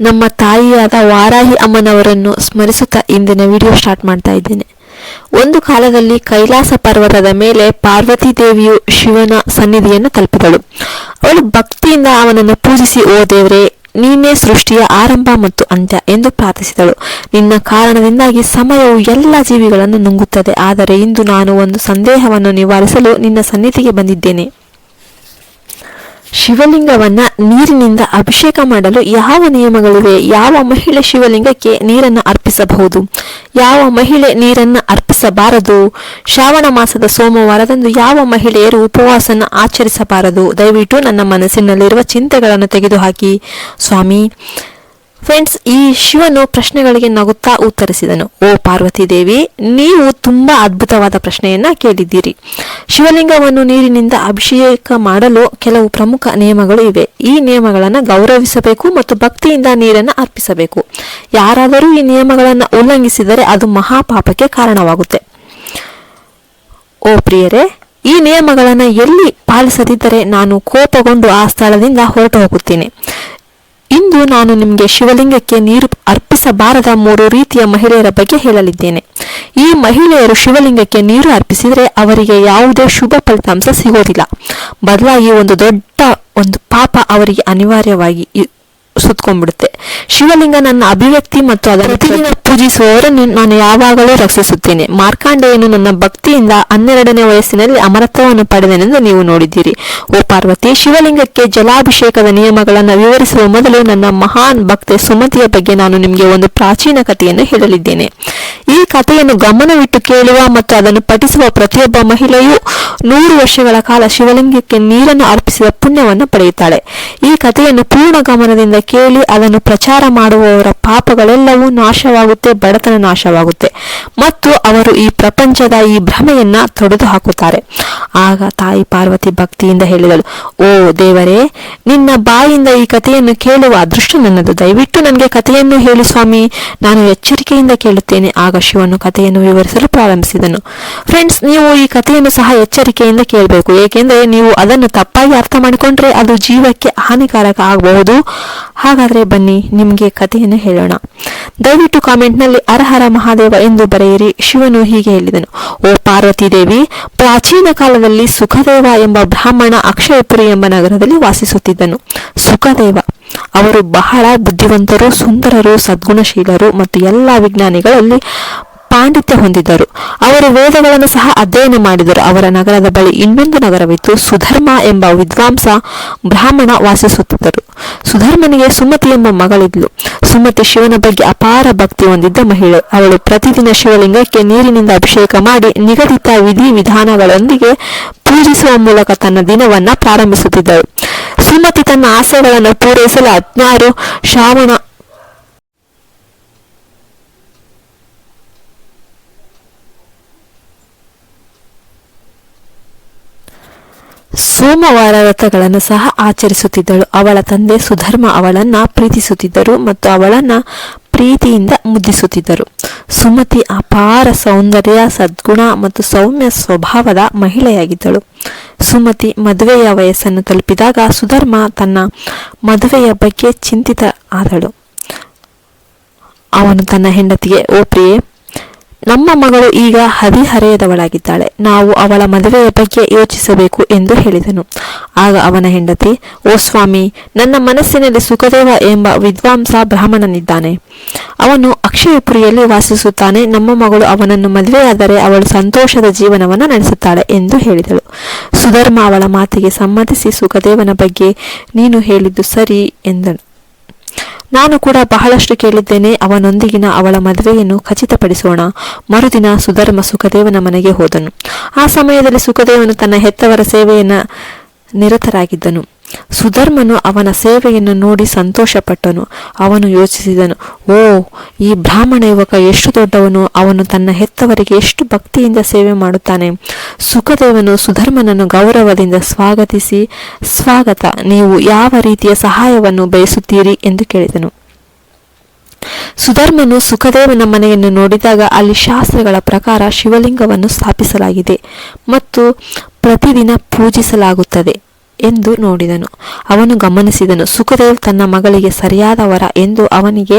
ನಮ್ಮ ತಾಯಿಯಾದ ವಾರಾಹಿ ಅಮ್ಮನವರನ್ನು ಸ್ಮರಿಸುತ್ತಾ ಇಂದಿನ video start ಮಾಡ್ತಾ ಇದ್ದೇನೆ. ಒಂದು ಕಾಲದಲ್ಲಿ ಕೈಲಾಸ ಪರ್ವತದ ಮೇಲೆ ಪಾರ್ವತಿ ದೇವಿಯು ಶಿವನ ಸನ್ನಿಧಿಯನ್ನು ತಲುಪಿದಳು. ಅವಳು ಭಕ್ತಿಯಿಂದ ಅವನನ್ನು ಪೂಜಿಸಿ, ಓ ದೇವರೇ, ನೀನೇ ಸೃಷ್ಟಿಯ ಆರಂಭ ಮತ್ತು ಅಂತ್ಯ ಎಂದು ಪ್ರಾರ್ಥಿಸಿದಳು. ನಿನ್ನ ಕಾರಣದಿಂದಾಗಿ ಸಮಯವು ಎಲ್ಲ ಜೀವಿಗಳನ್ನು ನುಂಗುತ್ತದೆ. ಆದರೆ ಇಂದು ನಾನು ಒಂದು ಸಂದೇಹವನ್ನು ನಿವಾರಿಸಲು ನಿನ್ನ ಸನ್ನಿಧಿಗೆ ಬಂದಿದ್ದೇನೆ. ಶಿವಲಿಂಗವನ್ನ ನೀರಿನಿಂದ ಅಭಿಷೇಕ ಮಾಡಲು ಯಾವ ನಿಯಮಗಳಿವೆ? ಯಾವ ಮಹಿಳೆ ಶಿವಲಿಂಗಕ್ಕೆ ನೀರನ್ನು ಅರ್ಪಿಸಬಹುದು? ಯಾವ ಮಹಿಳೆ ನೀರನ್ನು ಅರ್ಪಿಸಬಾರದು? ಶ್ರಾವಣ ಮಾಸದ ಸೋಮವಾರದಂದು ಯಾವ ಮಹಿಳೆಯರು ಉಪವಾಸನ ಆಚರಿಸಬಾರದು? ದಯವಿಟ್ಟು ನನ್ನ ಮನಸ್ಸಿನಲ್ಲಿರುವ ಚಿಂತೆಗಳನ್ನು ತೆಗೆದುಹಾಕಿ. ಸ್ವಾಮಿ ಫ್ರೆಂಡ್ಸ್ ಈ ಶಿವನು ಪ್ರಶ್ನೆಗಳಿಗೆ ನಗುತ್ತಾ ಉತ್ತರಿಸಿದನು. ಓ ಪಾರ್ವತಿ ದೇವಿ ನೀವು ತುಂಬಾ ಅದ್ಭುತವಾದ ಪ್ರಶ್ನೆಯನ್ನ ಕೇಳಿದ್ದೀರಿ. ಶಿವಲಿಂಗವನ್ನು ನೀರಿನಿಂದ ಅಭಿಷೇಕ ಮಾಡಲು ಕೆಲವು ಪ್ರಮುಖ ನಿಯಮಗಳು ಇವೆ. ಈ ನಿಯಮಗಳನ್ನು ಗೌರವಿಸಬೇಕು ಮತ್ತು ಭಕ್ತಿಯಿಂದ ನೀರನ್ನು ಅರ್ಪಿಸಬೇಕು. ಯಾರಾದರೂ ಈ ನಿಯಮಗಳನ್ನು ಉಲ್ಲಂಘಿಸಿದರೆ ಅದು ಮಹಾಪಾಪಕ್ಕೆ ಕಾರಣವಾಗುತ್ತೆ. ಓ ಪ್ರಿಯರೇ, ಈ ನಿಯಮಗಳನ್ನು ಎಲ್ಲಿ ಪಾಲಿಸದಿದ್ದರೆ ನಾನು ಕೋಪಗೊಂಡು ಆ ಸ್ಥಳದಿಂದ ಹೊರಟು ಹೋಗುತ್ತೇನೆ. ಇಂದು ನಾನು ನಿಮಗೆ ಶಿವಲಿಂಗಕ್ಕೆ ನೀರು ಅರ್ಪಿಸಬಾರದ ಮೂರು ರೀತಿಯ ಮಹಿಳೆಯರ ಬಗ್ಗೆ ಹೇಳಲಿದ್ದೇನೆ. ಈ ಮಹಿಳೆಯರು ಶಿವಲಿಂಗಕ್ಕೆ ನೀರು ಅರ್ಪಿಸಿದರೆ ಅವರಿಗೆ ಯಾವುದೇ ಶುಭ ಫಲಿತಾಂಶ ಸಿಗೋದಿಲ್ಲ. ಬದಲಾಗಿ ಒಂದು ದೊಡ್ಡ ಒಂದು ಪಾಪ ಅವರಿಗೆ ಅನಿವಾರ್ಯವಾಗಿ ಸುತ್ಕೊಂಡ್ಬಿಡುತ್ತೆ. ಶಿವಲಿಂಗ ನನ್ನ ಅಭಿವ್ಯಕ್ತಿ ಮತ್ತು ಅದರ ಪೂಜಿಸುವವರು ಪೂಜಿಸುವವರನ್ನು ನಾನು ಯಾವಾಗಲೂ ರಕ್ಷಿಸುತ್ತೇನೆ. ಮಾರ್ಕಾಂಡೆಯನ್ನು ನನ್ನ ಭಕ್ತಿಯಿಂದ ಹನ್ನೆರಡನೇ ವಯಸ್ಸಿನಲ್ಲಿ ಅಮರತ್ವವನ್ನು ಪಡೆದನೆಂದು ನೀವು ನೋಡಿದ್ದೀರಿ. ಓ ಪಾರ್ವತಿ ಶಿವಲಿಂಗಕ್ಕೆ ಜಲಾಭಿಷೇಕದ ನಿಯಮಗಳನ್ನು ವಿವರಿಸುವ ಮೊದಲು ನನ್ನ ಮಹಾನ್ ಭಕ್ತೆ ಸುಮತಿಯ ಬಗ್ಗೆ ನಾನು ನಿಮಗೆ ಒಂದು ಪ್ರಾಚೀನ ಕಥೆಯನ್ನು ಹೇಳಲಿದ್ದೇನೆ. ಈ ಕಥೆಯನ್ನು ಗಮನವಿಟ್ಟು ಕೇಳುವ ಮತ್ತು ಅದನ್ನು ಪಠಿಸುವ ಪ್ರತಿಯೊಬ್ಬ ಮಹಿಳೆಯೂ ನೂರು ವರ್ಷಗಳ ಕಾಲ ಶಿವಲಿಂಗಕ್ಕೆ ನೀರನ್ನು ಅರ್ಪಿಸಿದ ಪುಣ್ಯವನ್ನು ಪಡೆಯುತ್ತಾಳೆ. ಈ ಕಥೆಯನ್ನು ಪೂರ್ಣ ಗಮನದಿಂದ ಕೇಳಿ ಅದನ್ನು ಪ್ರಚಾರ ಮಾಡುವವರ ಪಾಪಗಳೆಲ್ಲವೂ ನಾಶವಾಗುತ್ತೆ, ಬಡತನ ನಾಶವಾಗುತ್ತೆ. ಮತ್ತು ಅವರು ಈ ಪ್ರಪಂಚದ ಈ ಭ್ರಮೆಯನ್ನ ತೊಡೆದು ಹಾಕುತ್ತಾರೆ ಆಗ ತಾಯಿ ಪಾರ್ವತಿ ಭಕ್ತಿಯಿಂದ ಹೇಳಿದಳು, ಓ ದೇವರೇ, ನಿನ್ನ ಬಾಯಿಂದ ಈ ಕಥೆಯನ್ನು ಕೇಳುವ ಅದೃಷ್ಟ ನನ್ನದು. ದಯವಿಟ್ಟು ನನಗೆ ಕಥೆಯನ್ನು ಹೇಳಿ ಸ್ವಾಮಿ. ನಾನು ಎಚ್ಚರಿಕೆಯಿಂದ ಕೇಳುತ್ತೇನೆ. ಆಗ ಶಿವನು ಕಥೆಯನ್ನು ವಿವರಿಸಲು ಪ್ರಾರಂಭಿಸಿದನು. ಫ್ರೆಂಡ್ಸ್, ನೀವು ಈ ಕಥೆಯನ್ನು ಸಹ ಎಚ್ಚರಿಕೆಯಿಂದ ಕೇಳಬೇಕು. ಏಕೆಂದರೆ ನೀವು ಅದನ್ನು ತಪ್ಪಾಗಿ ಅರ್ಥ ಮಾಡಿಕೊಂಡ್ರೆ ಅದು ಜೀವಕ್ಕೆ ಹಾನಿಕಾರಕ ಆಗಬಹುದು. ಹಾಗಾದ್ರೆ ಬನ್ನಿ ನಿಮಗೆ ಕಥೆಯನ್ನು ಹೇಳೋಣ. ದಯವಿಟ್ಟು ಕಾಮೆಂಟ್ನಲ್ಲಿ ಅರಹರ ಮಹಾದೇವ ಎಂದು ಬರೆಯಿರಿ. ಶಿವನು ಹೀಗೆ ಹೇಳಿದನು. ಓ ಪಾರ್ವತಿ ದೇವಿ, ಪ್ರಾಚೀನ ಕಾಲದಲ್ಲಿ ಸುಖದೇವ ಎಂಬ ಬ್ರಾಹ್ಮಣ ಅಕ್ಷಯಪುರಿ ಎಂಬ ನಗರದಲ್ಲಿ ವಾಸಿಸುತ್ತಿದ್ದನು. ಸುಖದೇವ, ಅವರು ಬಹಳ ಬುದ್ಧಿವಂತರು, ಸುಂದರರು, ಸದ್ಗುಣಶೀಲರು ಮತ್ತು ಎಲ್ಲ ವಿಜ್ಞಾನಿಗಳಲ್ಲಿ ಪಾಂಡಿತ್ಯ ಹೊಂದಿದ್ದರು. ಅವರು ವೇದಗಳನ್ನು ಸಹ ಅಧ್ಯಯನ ಮಾಡಿದರು. ಅವರ ನಗರದ ಬಳಿ ಇನ್ನೊಂದು ನಗರವಿತ್ತು, ಸುಧರ್ಮ ಎಂಬ ವಿದ್ವಾಂಸ ಬ್ರಾಹ್ಮಣ ವಾಸಿಸುತ್ತಿದ್ದರು. ಸುಧರ್ಮನಿಗೆ ಸುಮತಿ ಎಂಬ ಮಗಳಿದ್ಲು. ಸುಮತಿ ಶಿವನ ಬಗ್ಗೆ ಅಪಾರ ಭಕ್ತಿ ಹೊಂದಿದ್ದ ಮಹಿಳೆ. ಅವಳು ಪ್ರತಿದಿನ ಶಿವಲಿಂಗಕ್ಕೆ ನೀರಿನಿಂದ ಅಭಿಷೇಕ ಮಾಡಿ ನಿಗದಿತ ವಿಧಿ ವಿಧಾನಗಳೊಂದಿಗೆ ಪೂಜಿಸುವ ಮೂಲಕ ತನ್ನ ದಿನವನ್ನ ಪ್ರಾರಂಭಿಸುತ್ತಿದ್ದಳು. ಸುಮತಿ ತನ್ನ ಆಸೆಗಳನ್ನು ಪೂರೈಸಲು ಹದಿನಾರು ಶ್ರಾವಣ ಸೋಮವಾರ ವ್ರತಗಳನ್ನು ಸಹ ಆಚರಿಸುತ್ತಿದ್ದಳು. ಅವಳ ತಂದೆ ಸುಧರ್ಮ ಅವಳನ್ನ ಪ್ರೀತಿಸುತ್ತಿದ್ದರು ಮತ್ತು ಅವಳನ್ನ ಪ್ರೀತಿಯಿಂದ ಮುದ್ದಿಸುತ್ತಿದ್ದರು. ಸುಮತಿ ಅಪಾರ ಸೌಂದರ್ಯ, ಸದ್ಗುಣ ಮತ್ತು ಸೌಮ್ಯ ಸ್ವಭಾವದ ಮಹಿಳೆಯಾಗಿದ್ದಳು. ಸುಮತಿ ಮದುವೆಯ ವಯಸ್ಸನ್ನು ತಲುಪಿದಾಗ ಸುಧರ್ಮ ತನ್ನ ಮದುವೆಯ ಬಗ್ಗೆ ಚಿಂತಿತ ಆದಳು. ಅವನು ತನ್ನ ಹೆಂಡತಿಗೆ, ಓ ಪ್ರಿಯೆ ನಮ್ಮ ಮಗಳು ಈಗ ಹದಿಹರೆಯದವಳಾಗಿದ್ದಾಳೆ. ನಾವು ಅವಳ ಮದುವೆಯ ಬಗ್ಗೆ ಯೋಚಿಸಬೇಕು ಎಂದು ಹೇಳಿದನು. ಆಗ ಅವನ ಹೆಂಡತಿ, ಓ ಸ್ವಾಮಿ, ನನ್ನ ಮನಸ್ಸಿನಲ್ಲಿ ಸುಖದೇವ ಎಂಬ ವಿದ್ವಾಂಸ ಬ್ರಾಹ್ಮಣನಿದ್ದಾನೆ. ಅವನು ಅಕ್ಷಯಪುರಿಯಲ್ಲಿ ವಾಸಿಸುತ್ತಾನೆ. ನಮ್ಮ ಮಗಳು ಅವನನ್ನು ಮದುವೆಯಾದರೆ ಅವಳು ಸಂತೋಷದ ಜೀವನವನ್ನು ನಡೆಸುತ್ತಾಳೆ ಎಂದು ಹೇಳಿದಳು. ಸುಧರ್ಮ ಅವಳ ಮಾತಿಗೆ ಸಮ್ಮತಿಸಿ, ಸುಖದೇವನ ಬಗ್ಗೆ ನೀನು ಹೇಳಿದ್ದು ಸರಿ ಎಂದನು. ನಾನು ಕೂಡ ಬಹಳಷ್ಟು ಕೇಳಿದ್ದೇನೆ, ಅವನೊಂದಿಗಿನ ಅವಳ ಮದುವೆಯನ್ನು ಖಚಿತಪಡಿಸೋಣ. ಮರುದಿನ ಸುಧರ್ಮ ಸುಖದೇವನ ಮನೆಗೆ ಹೋದನು. ಆ ಸಮಯದಲ್ಲಿ ಸುಖದೇವನು ತನ್ನ ಹೆತ್ತವರ ಸೇವೆಯನ್ನು ನಿರತರಾಗಿದ್ದನು. ಸುಧರ್ಮನು ಅವನ ಸೇವೆಯನ್ನು ನೋಡಿ ಸಂತೋಷಪಟ್ಟನು. ಅವನು ಯೋಚಿಸಿದನು, ಓ, ಈ ಬ್ರಾಹ್ಮಣ ಯುವಕ ಎಷ್ಟು ದೊಡ್ಡವನು, ಅವನು ತನ್ನ ಹೆತ್ತವರಿಗೆ ಎಷ್ಟು ಭಕ್ತಿಯಿಂದ ಸೇವೆ ಮಾಡುತ್ತಾನೆ. ಸುಖದೇವನು ಸುಧರ್ಮನನ್ನು ಗೌರವದಿಂದ ಸ್ವಾಗತಿಸಿ, ಸ್ವಾಗತ, ನೀವು ಯಾವ ರೀತಿಯ ಸಹಾಯವನ್ನು ಬಯಸುತ್ತೀರಿ ಎಂದು ಕೇಳಿದನು. ಸುಧರ್ಮನು ಸುಖದೇವನ ಮನೆಯನ್ನು ನೋಡಿದಾಗ ಅಲ್ಲಿ ಶಾಸ್ತ್ರಗಳ ಪ್ರಕಾರ ಶಿವಲಿಂಗವನ್ನು ಸ್ಥಾಪಿಸಲಾಗಿದೆ ಮತ್ತು ಪ್ರತಿದಿನ ಪೂಜಿಸಲಾಗುತ್ತದೆ. ಎಂದು ನೋಡಿದನು. ಅವನು ಗಮನಿಸಿದನು. ಸುಖದೇವ್ ತನ್ನ ಮಗಳಿಗೆ ಸರಿಯಾದವರ ಎಂದು ಅವನಿಗೆ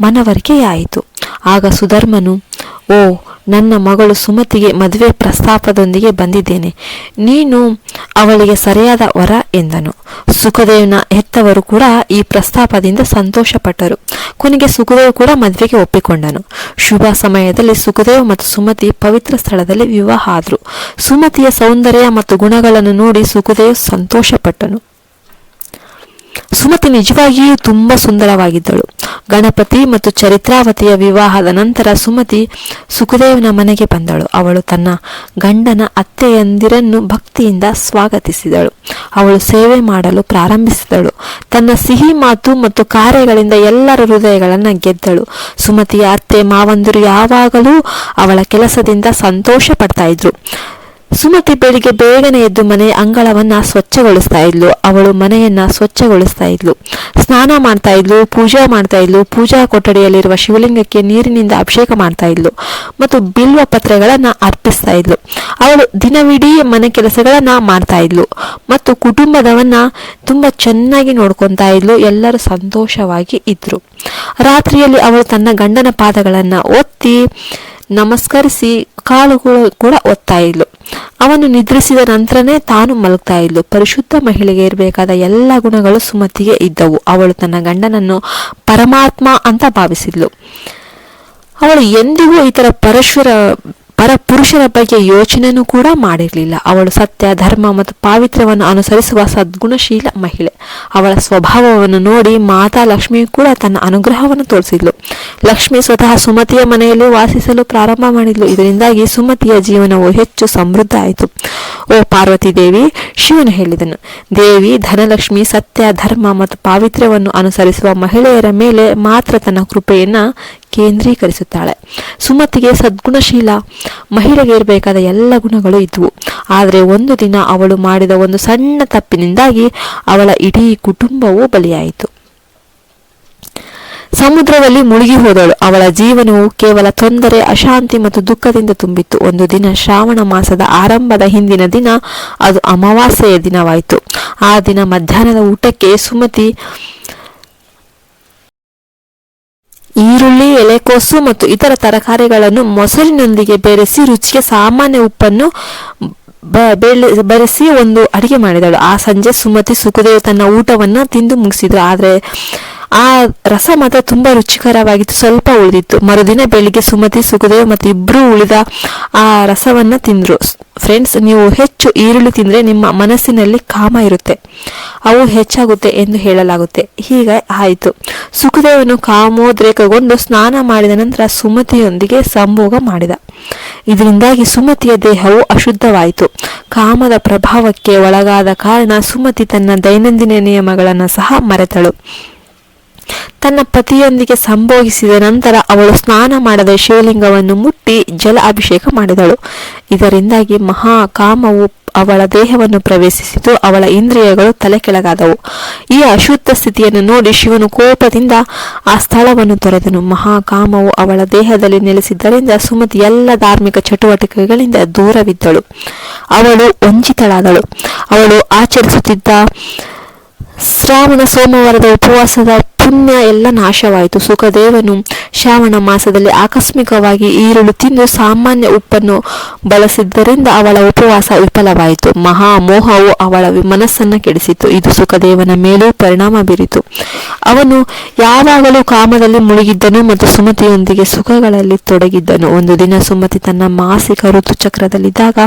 ಮನವರಿಕೆಯಾಯಿತು ಆಗ ಸುಧರ್ಮನು, ಓ, ನನ್ನ ಮಗಳು ಸುಮತಿಗೆ ಮದುವೆ ಪ್ರಸ್ತಾಪದೊಂದಿಗೆ ಬಂದಿದ್ದೇನೆ. ನೀನು ಅವಳಿಗೆ ಸರಿಯಾದ ವರ ಎಂದನು. ಸುಖದೇವ್ನ ಹೆತ್ತವರು ಕೂಡ ಈ ಪ್ರಸ್ತಾಪದಿಂದ ಸಂತೋಷಪಟ್ಟರು. ಕೊನೆಗೆ ಸುಖದೇವ್ ಕೂಡ ಮದುವೆಗೆ ಒಪ್ಪಿಕೊಂಡನು. ಶುಭ ಸಮಯದಲ್ಲಿ ಸುಖದೇವ್ ಮತ್ತು ಸುಮತಿ ಪವಿತ್ರ ಸ್ಥಳದಲ್ಲಿ ವಿವಾಹ ಆದರು. ಸುಮತಿಯ ಸೌಂದರ್ಯ ಮತ್ತು ಗುಣಗಳನ್ನು ನೋಡಿ ಸುಖದೇವ್ ಸಂತೋಷಪಟ್ಟನು. ಸುಮತಿ ನಿಜವಾಗಿಯೂ ತುಂಬ ಸುಂದರವಾಗಿದ್ದಳು. ಗಣಪತಿ ಮತ್ತು ಚರಿತ್ರಾವತಿಯ ವಿವಾಹದ ನಂತರ ಸುಮತಿ ಸುಖದೇವನ ಮನೆಗೆ ಬಂದಳು. ಅವಳು ತನ್ನ ಗಂಡನ ಅತ್ತೆಯಂದಿರನ್ನು ಭಕ್ತಿಯಿಂದ ಸ್ವಾಗತಿಸಿದಳು. ಅವಳು ಸೇವೆ ಮಾಡಲು ಪ್ರಾರಂಭಿಸಿದಳು. ತನ್ನ ಸಿಹಿ ಮಾತು ಮತ್ತು ಕಾರ್ಯಗಳಿಂದ ಎಲ್ಲರ ಹೃದಯಗಳನ್ನು ಗೆದ್ದಳು. ಸುಮತಿಯ ಅತ್ತೆ ಮಾವಂದಿರು ಯಾವಾಗಲೂ ಅವಳ ಕೆಲಸದಿಂದ ಸಂತೋಷ ಪಡ್ತಾ ಇದ್ರು. ಸುಮತಿ ಬೆಳಿಗ್ಗೆ ಬೇಗನೆ ಎದ್ದು ಮನೆ ಅಂಗಳವನ್ನ ಸ್ವಚ್ಛಗೊಳಿಸ್ತಾ ಇದ್ಲು. ಅವಳು ಮನೆಯನ್ನ ಸ್ವಚ್ಛಗೊಳಿಸ್ತಾ ಇದ್ಲು. ಸ್ನಾನ ಮಾಡ್ತಾ ಇದ್ಲು, ಪೂಜೆ ಮಾಡ್ತಾ ಇದ್ಲು, ಪೂಜಾ ಕೊಠಡಿಯಲ್ಲಿರುವ ಶಿವಲಿಂಗಕ್ಕೆ ನೀರಿನಿಂದ ಅಭಿಷೇಕ ಮಾಡ್ತಾ ಇದ್ಲು ಮತ್ತು ಬಿಲ್ವ ಪತ್ರೆಗಳನ್ನ ಅರ್ಪಿಸ್ತಾ ಇದ್ಲು. ಅವಳು ದಿನವಿಡೀ ಮನೆ ಕೆಲಸಗಳನ್ನ ಮಾಡ್ತಾ ಇದ್ಲು ಮತ್ತು ಕುಟುಂಬದವನ್ನ ತುಂಬಾ ಚೆನ್ನಾಗಿ ನೋಡ್ಕೊತಾ ಇದ್ಲು. ಎಲ್ಲರೂ ಸಂತೋಷವಾಗಿ ಇದ್ರು. ರಾತ್ರಿಯಲ್ಲಿ ಅವಳು ತನ್ನ ಗಂಡನ ಪಾದಗಳನ್ನ ಒತ್ತಿ ನಮಸ್ಕರಿಸಿ ಕಾಲುಗಳು ಕೂಡ ಒತ್ತಾ ಇದ್ಲು. ಅವನು ನಿದ್ರಿಸಿದ ನಂತರನೇ ತಾನು ಮಲಗ್ತಾ ಇದ್ಲು. ಪರಿಶುದ್ಧ ಮಹಿಳೆಗೆ ಇರಬೇಕಾದ ಎಲ್ಲ ಗುಣಗಳು ಸುಮತಿಗೆ ಇದ್ದವು. ಅವಳು ತನ್ನ ಗಂಡನನ್ನು ಪರಮಾತ್ಮ ಅಂತ ಭಾವಿಸಿದ್ಲು. ಅವಳು ಎಂದಿಗೂ ಇತರ ಪರಶುರ ಪರ ಪುರುಷರ ಬಗ್ಗೆ ಯೋಚನೆನೂ ಕೂಡ ಮಾಡಿರಲಿಲ್ಲ. ಅವಳು ಸತ್ಯ, ಧರ್ಮ ಮತ್ತು ಪಾವಿತ್ರ್ಯವನ್ನು ಅನುಸರಿಸುವ ಸದ್ಗುಣಶೀಲ ಮಹಿಳೆ. ಅವಳ ಸ್ವಭಾವವನ್ನು ನೋಡಿ ಮಾತಾ ಲಕ್ಷ್ಮಿ ಕೂಡ ತನ್ನ ಅನುಗ್ರಹವನ್ನು ತೋರಿಸಿದ್ಲು. ಲಕ್ಷ್ಮಿ ಸ್ವತಃ ಸುಮತಿಯ ಮನೆಯಲ್ಲಿ ವಾಸಿಸಲು ಪ್ರಾರಂಭ ಮಾಡಿದ್ಲು. ಇದರಿಂದಾಗಿ ಸುಮತಿಯ ಜೀವನವು ಹೆಚ್ಚು ಸಮೃದ್ಧ ಆಯಿತು. ಓ ಪಾರ್ವತಿ ದೇವಿ, ಶಿವನು ಹೇಳಿದನು, ದೇವಿ, ಧನಲಕ್ಷ್ಮಿ, ಸತ್ಯ, ಧರ್ಮ ಮತ್ತು ಪಾವಿತ್ರ್ಯವನ್ನು ಅನುಸರಿಸುವ ಮಹಿಳೆಯರ ಮೇಲೆ ಮಾತ್ರ ತನ್ನ ಕೃಪೆಯನ್ನ ಕೇಂದ್ರೀಕರಿಸುತ್ತಾಳೆ. ಸುಮತಿಗೆ ಸದ್ಗುಣಶೀಲ. ಮಹಿಳೆಗೆ ಇರಬೇಕಾದ ಎಲ್ಲ ಗುಣಗಳು ಇದ್ವು. ಆದರೆ ಒಂದು ದಿನ ಅವಳು ಮಾಡಿದ ಒಂದು ಸಣ್ಣ ತಪ್ಪಿನಿಂದಾಗಿ ಅವಳ ಇಡೀ ಕುಟುಂಬವೂ ಬಲಿಯಾಯಿತು. ಸಮುದ್ರದಲ್ಲಿ ಮುಳುಗಿ ಹೋದಳು. ಅವಳ ಜೀವನವು ಕೇವಲ ತೊಂದರೆ, ಅಶಾಂತಿ ಮತ್ತು ದುಃಖದಿಂದ ತುಂಬಿತ್ತು. ಒಂದು ದಿನ ಶ್ರಾವಣ ಮಾಸದ ಆರಂಭದ ಹಿಂದಿನ ದಿನ ಅದು ಅಮಾವಾಸ್ಯೆಯ ದಿನವಾಯಿತು. ಆ ದಿನ ಮಧ್ಯಾಹ್ನದ ಊಟಕ್ಕೆ ಸುಮತಿ ಈರುಳ್ಳಿ ಎಲೆಕೋಸು ಮತ್ತು ಇತರ ತರಕಾರಿಗಳನ್ನು ಮೊಸರಿನೊಂದಿಗೆ ಬೆರೆಸಿ ರುಚಿಗೆ ಸಾಮಾನ್ಯ ಉಪ್ಪನ್ನು ಬೆಳೆ- ಬೆರೆಸಿ ಒಂದು ಅಡಿಗೆ ಮಾಡಿದಳು. ಆ ಸಂಜೆ ಸುಮತಿ ಸುಖದೇವ್ ತನ್ನ ಊಟವನ್ನ ತಿಂದು ಮುಗಿಸಿದ್ರು ಆದ್ರೆ ಆ ರಸ ಮಾತ್ರ ತುಂಬಾ ರುಚಿಕರವಾಗಿತ್ತು, ಸ್ವಲ್ಪ ಉಳಿದಿತ್ತು. ಮರುದಿನ ಬೆಳಿಗ್ಗೆ ಸುಮತಿ, ಸುಖದೇವ್ ಮತ್ತು ಇಬ್ಬರೂ ಉಳಿದ ಆ ರಸವನ್ನ ತಿಂದರು. ಫ್ರೆಂಡ್ಸ್ ನೀವು ಹೆಚ್ಚು ಈರುಳ್ಳಿ ತಿಂದ್ರೆ ನಿಮ್ಮ ಮನಸ್ಸಿನಲ್ಲಿ ಕಾಮ ಇರುತ್ತೆ. ಅವು ಹೆಚ್ಚಾಗುತ್ತೆ ಎಂದು ಹೇಳಲಾಗುತ್ತೆ. ಹೀಗೆ ಆಯಿತು. ಸುಖದೇವನು ಕಾಮೋದ್ರೇಕಗೊಂಡು ಸ್ನಾನ ಮಾಡಿದ ನಂತರ ಸುಮತಿಯೊಂದಿಗೆ ಸಂಭೋಗ ಮಾಡಿದ. ಇದರಿಂದಾಗಿ ಸುಮತಿಯ ದೇಹವು ಅಶುದ್ಧವಾಯಿತು. ಕಾಮದ ಪ್ರಭಾವಕ್ಕೆ ಒಳಗಾದ ಕಾರಣ ಸುಮತಿ ತನ್ನ ದೈನಂದಿನ ನಿಯಮಗಳನ್ನು ಸಹ ಮರೆತಳು. ತನ್ನ ಪತಿಯೊಂದಿಗೆ ಸಂಭೋಗಿಸಿದ ನಂತರ ಅವಳು ಸ್ನಾನ ಮಾಡದ ಶಿವಲಿಂಗವನ್ನು ಮುಟ್ಟಿ ಜಲ ಅಭಿಷೇಕ ಮಾಡಿದಳು. ಇದರಿಂದಾಗಿ ಮಹಾ ಕಾಮವು ಅವಳ ದೇಹವನ್ನು ಪ್ರವೇಶಿಸಿತು, ಅವಳ ಇಂದ್ರಿಯಗಳು ತಲೆ ಕೆಳಗಾದವು ಈ ಅಶುದ್ಧ ಸ್ಥಿತಿಯನ್ನು ನೋಡಿ ಶಿವನು ಕೋಪದಿಂದ ಆ ಸ್ಥಳವನ್ನು ತೊರೆದನು. ಮಹಾಕಾಮವು ಅವಳ ದೇಹದಲ್ಲಿ ನೆಲೆಸಿದ್ದರಿಂದ ಸುಮತಿ ಎಲ್ಲ ಧಾರ್ಮಿಕ ಚಟುವಟಿಕೆಗಳಿಂದ ದೂರವಿದ್ದಳು. ಅವಳು ವಂಚಿತಳಾದಳು. ಅವಳು ಆಚರಿಸುತ್ತಿದ್ದ ಶ್ರಾವಣ ಸೋಮವಾರದ ಉಪವಾಸದ ಪುಣ್ಯ ಎಲ್ಲ ನಾಶವಾಯಿತು. ಸುಖದೇವನು ಶ್ರಾವಣ ಮಾಸದಲ್ಲಿ ಆಕಸ್ಮಿಕವಾಗಿ ಈರುಳ್ಳಿ ತಿಂದು ಸಾಮಾನ್ಯ ಉಪ್ಪನ್ನು ಬಳಸಿದ್ದರಿಂದ ಅವಳ ಉಪವಾಸ ವಿಫಲವಾಯಿತು. ಮಹಾಮೋಹವು ಅವಳ ಮನಸ್ಸನ್ನು ಕೆಡಿಸಿತು. ಇದು ಸುಖದೇವನ ಮೇಲೂ ಪರಿಣಾಮ ಬೀರಿತು. ಅವನು ಯಾವಾಗಲೂ ಕಾಮದಲ್ಲಿ ಮುಳುಗಿದ್ದನು ಮತ್ತು ಸುಮತಿಯೊಂದಿಗೆ ಸುಖಗಳಲ್ಲಿ ತೊಡಗಿದ್ದನು. ಒಂದು ದಿನ ಸುಮತಿ ತನ್ನ ಮಾಸಿಕ ಋತುಚಕ್ರದಲ್ಲಿದ್ದಾಗ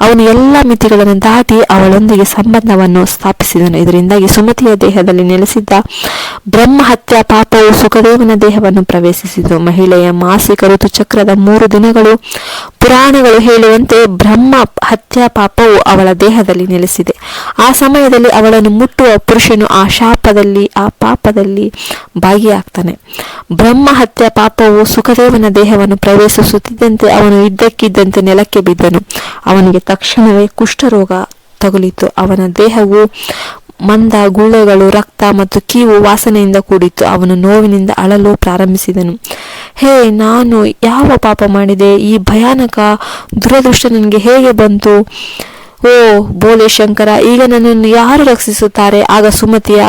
ಅವನು ಎಲ್ಲ ಮಿತಿಗಳನ್ನು ದಾಟಿ ಅವಳೊಂದಿಗೆ ಸಂಬಂಧವನ್ನು ಸ್ಥಾಪಿಸಿದನು. ಇದರಿಂದಾಗಿ ಸುಮತಿಯ ದೇಹದಲ್ಲಿ ನೆಲೆಸಿದ್ದ ಹತ್ಯಾ ಪಾಪವು ಸುಖದೇವನ ದೇಹವನ್ನು ಪ್ರವೇಶಿಸಿತು. ಮಹಿಳೆಯ ಮಾಸಿಕ ಋತುಚಕ್ರದ ಮೂರು ದಿನಗಳು ಪುರಾಣಗಳು ಹೇಳುವಂತೆ ಬ್ರಹ್ಮ ಹತ್ಯಾ ಪಾಪವು ಅವಳ ದೇಹದಲ್ಲಿ ನೆಲೆಸಿದೆ. ಆ ಸಮಯದಲ್ಲಿ ಅವಳನ್ನು ಮುಟ್ಟುವ ಪುರುಷನು ಆ ಶಾಪದಲ್ಲಿ, ಆ ಪಾಪದಲ್ಲಿ ಭಾಗಿಯಾಗ್ತಾನೆ. ಬ್ರಹ್ಮ ಹತ್ಯಾ ಪಾಪವು ಸುಖದೇವನ ದೇಹವನ್ನು ಪ್ರವೇಶಿಸುತ್ತಿದ್ದಂತೆ ಅವನು ಇದ್ದಕ್ಕಿದ್ದಂತೆ ನೆಲಕ್ಕೆ ಬಿದ್ದನು. ಅವನಿಗೆ ತಕ್ಷಣವೇ ಕುಷ್ಠರೋಗ ತಗುಲಿತು. ಅವನ ದೇಹವು ಮಂದ, ಗುಳ್ಳೆಗಳು, ರಕ್ತ ಮತ್ತು ಕೀವು ವಾಸನೆಯಿಂದ ಕೂಡಿತ್ತು. ಅವನು ನೋವಿನಿಂದ ಅಳಲು ಪ್ರಾರಂಭಿಸಿದನು. ಹೇ, ನಾನು ಯಾವ ಪಾಪ ಮಾಡಿದೆ? ಈ ಭಯಾನಕ ದುರದೃಷ್ಟ ನನಗೆ ಹೇಗೆ ಬಂತು? ಓ ಬೋಲೆ ಶಂಕರ ಈಗ ನನ್ನನ್ನು ಯಾರು ರಕ್ಷಿಸುತ್ತಾರೆ? ಆಗ ಸುಮತಿಯ